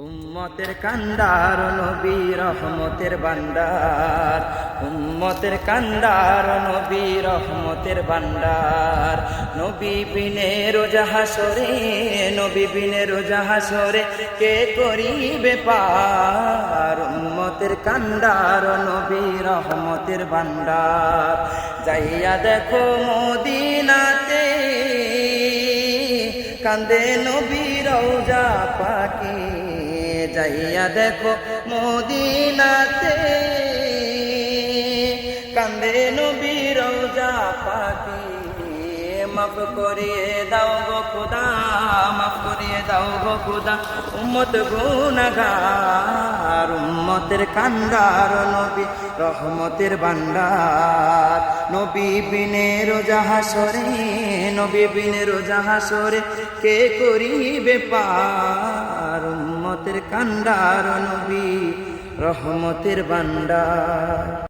উম্মতের কান্দার নবী রহমতের বান্দার। উম্মতের কান্দার নবী রহমতের বান্দার। নবী বিনে রোজা হাসরে, নবী বিনে রোজা হাসরে কে করিবে পার? উম্মতের কান্দার নবী রহমতের বান্দার। যাইয়া দেখো মদিনাতে কান্দে নবী রওজা পাকে। যাইয়া দেখো মদিনাতে। কান্দে নবী রওজা পাকে মাফ করিয়ে দাও গো খুদা, মাফ করিয়ে দাও গো খুদা। উম্মত গুনাগার উম্মতের কান্দার নবী, রহমতের বান্দার নবী বিনে রোজা হাসরে, নবী বিনে রোজা হাসরে, কে করিবে পার? উম্মতের কান্ডার নবী রহমতের বান্দার